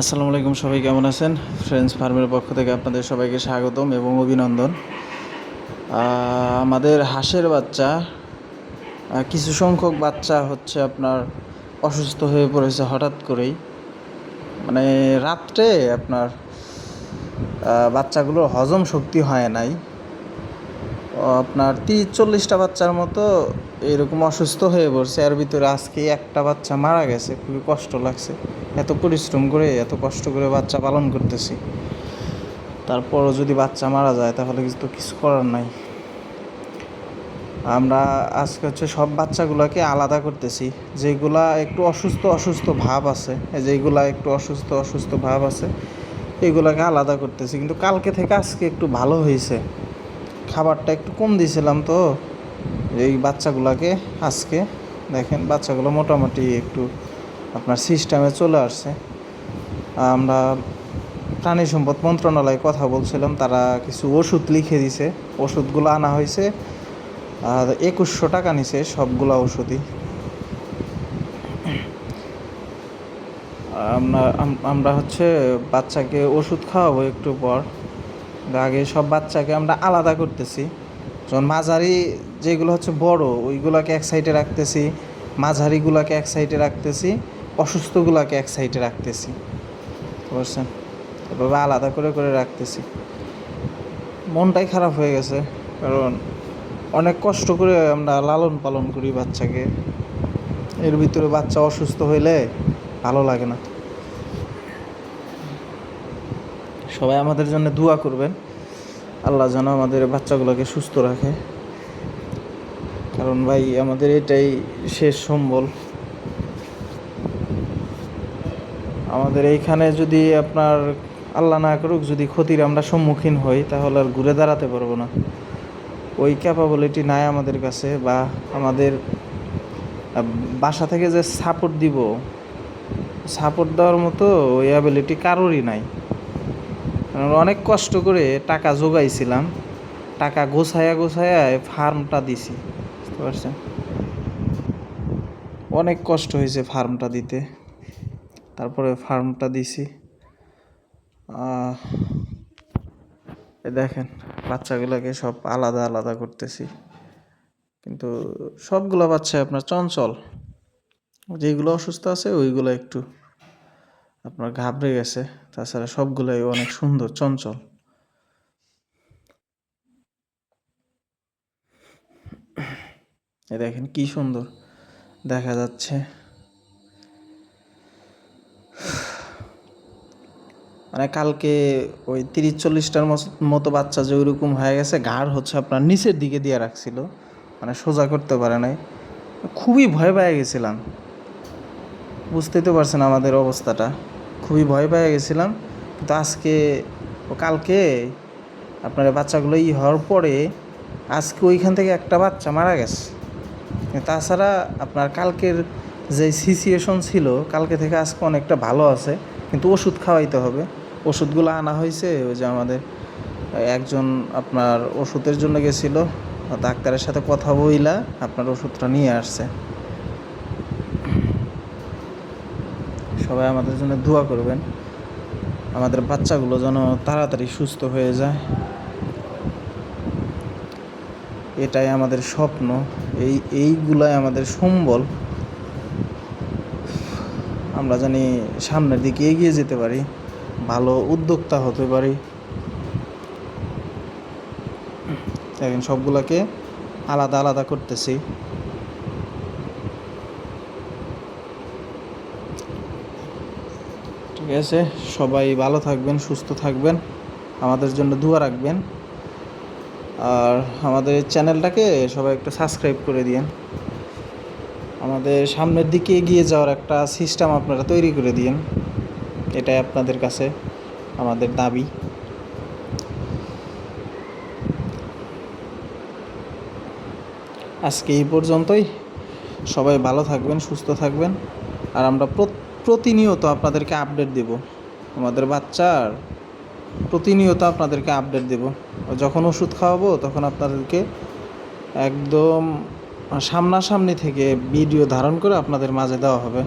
আসসালামু আলাইকুম, সবাই কেমন আছেন? ফ্রেন্ডস ফার্মের পক্ষ থেকে আপনাদের সবাইকে স্বাগতম এবং অভিনন্দন। আমাদের হাঁসের বাচ্চা কিছু সংখ্যক বাচ্চা হচ্ছে আপনার অসুস্থ হয়ে পড়েছে হঠাৎ করেই। মানে রাত্রে আপনার বাচ্চাগুলোর হজম শক্তি হয় নাই। আপনার তিরিশ চল্লিশটা বাচ্চার মতো এরকম অসুস্থ হয়ে পড়ছে। এর ভিতরে আজকে একটা বাচ্চা মারা গেছে, খুবই কষ্ট লাগছে। এত পরিশ্রম করে, এত কষ্ট করে বাচ্চা পালন করতেছি। তারপরও যদি বাচ্চা মারা যায়, তাহলে কিছু তো কিছু করার নাই। আমরা আজকে হচ্ছে সব বাচ্চাগুলোকে আলাদা করতেছি। যেগুলা একটু অসুস্থ অসুস্থ ভাব আছে যেগুলা একটু অসুস্থ অসুস্থ ভাব আছে, এগুলাকে আলাদা করতেছি। কিন্তু কালকে থেকে আজকে একটু ভালো হয়েছে। খাবারটা একটু কম দিয়েছিলাম তো, এই বাচ্চাগুলোকে আজকে। দেখেন, বাচ্চাগুলো মোটামুটি একটু আপনার সিস্টেমে চলে আসছে। আমরা প্রাণী সম্পদ মন্ত্রণালয়ে কথা বলছিলাম, তারা কিছু ওষুধ লিখে দিছে। ওষুধগুলো আনা হয়েছে, আর একুশশো টাকা নিছে সবগুলো ওষুধই। আমরা আমরা হচ্ছে বাচ্চাকে ওষুধ খাওয়াবো একটু পর। আগে সব বাচ্চাকে আমরা আলাদা করতেছি। যখন মাঝারি যেগুলো হচ্ছে বড়, ওইগুলোকে এক সাইডে রাখতেছি, মাঝারিগুলোকে এক সাইডে রাখতেছি। অসুস্থগুলোকে এক সাইডে রাখতেছি। বুঝতে পারছেন? এভাবে আলাদা করে করে রাখতেছি। মনটাই খারাপ হয়ে গেছে, কারণ অনেক কষ্ট করে আমরা লালন পালন করি বাচ্চাকে। এর ভিতরে বাচ্চা অসুস্থ হইলে ভালো লাগে না। সবাই আমাদের জন্য দোয়া করবেন। আল্লাহ যেন আমাদের বাচ্চাগুলোকে সুস্থ রাখে। কারণ ভাই, আমাদের এটাই শেষ সম্বল। আমাদের এইখানে যদি আপনার আল্লাহ না করুক, যদি ক্ষতির আমরা সম্মুখীন হই, তাহলে আর ঘুরে দাঁড়াতে পারব না। ওই ক্যাপাবিলিটি নাই আমাদের কাছে বা আমাদের বাসা থেকে যে সাপোর্ট দিব সাপোর্ট দেওয়ার মতো ওই অ্যাবিলিটি কারোরই নাই। অনেক কষ্ট করে টাকা জোগাইছিলাম, টাকা গোছায়া গোছায়া ফার্মটা দিছি, বুঝতে পারছেন? অনেক কষ্ট হয়েছে ফার্মটা দিতে। তারপরে ফার্মটা দিছি। দেখেন, বাচ্চাগুলোকে সব আলাদা আলাদা করতেছি। কিন্তু সবগুলো বাচ্চা আপনার চঞ্চল। যেগুলো অসুস্থ আছে, ওইগুলো একটু আপনার ঘাবড়ে গেছে। তাছাড়া সবগুলোই অনেক সুন্দর, চঞ্চল। এ দেখেন কি সুন্দর দেখা যাচ্ছে। মানে কালকে ওই তিরিশ চল্লিশটার মতো বাচ্চা যে ওইরকম হয়ে গেছে, ঘাড় হচ্ছে আপনার নিচের দিকে দিয়ে রাখছিল। মানে সোজা করতে পারে নাই। খুবই ভয় পেয়ে গেছিলাম। বুঝতেই তো পারছেন আমাদের অবস্থাটা। খুবই ভয় পেয়ে গেছিলাম। কিন্তু আজকে ও কালকে আপনার বাচ্চাগুলো ই হওয়ার পরে আজকে ওইখান থেকে একটা বাচ্চা মারা গেছে। তাছাড়া আপনার কালকের যে সিচুয়েশন ছিল, কালকে থেকে আজকে অনেকটা ভালো আছে। কিন্তু ওষুধ খাওয়াইতে হবে। ওষুধগুলো আনা হয়েছে, ওই যে আমাদের একজন আপনার ওষুধের জন্য গেছিল, ডাক্তারের সাথে কথা বইলা আপনার ওষুধটা নিয়ে আসছে। সবাই আমাদের জন্য দোয়া করবেন, আমাদের বাচ্চাগুলো যেন তাড়াতাড়ি সুস্থ হয়ে যায়। এটাই আমাদের স্বপ্ন, এই, এইগুলাই আমাদের সম্বল। আমরা জানি সামনের দিকে এগিয়ে যেতে পারি। ভালো উদ্যোক্তা হতে পারি। দেখেন সবগুলোকে আলাদা আলাদা করতেছি। ঠিক আছে, সবাই ভালো থাকবেন, সুস্থ থাকবেন, আমাদের জন্য দোয়া রাখবেন। আর আমাদের চ্যানেলটাকে সবাই একটু সাবস্ক্রাইব করে দিয়েন। আমাদের সামনের দিকে এগিয়ে যাওয়ার একটা সিস্টেম আপনারা তৈরি করে দিয়েন। এটাই আপনাদের কাছে আমাদের দাবি। আজকে এই পর্যন্তই। সবাই ভালো থাকবেন, সুস্থ থাকবেন। আর আমরা প্রতিনিয়ত আপনাদেরকে আপডেট দেব। আমাদের বাচ্চার প্রতিনিয়ত আপনাদেরকে আপডেট দেব। যখন ওষুধ খাওয়াবো, তখন আপনাদেরকে একদম সামনাসামনি থেকে ভিডিও ধারণ করে আপনাদের মাঝে দেওয়া হবে।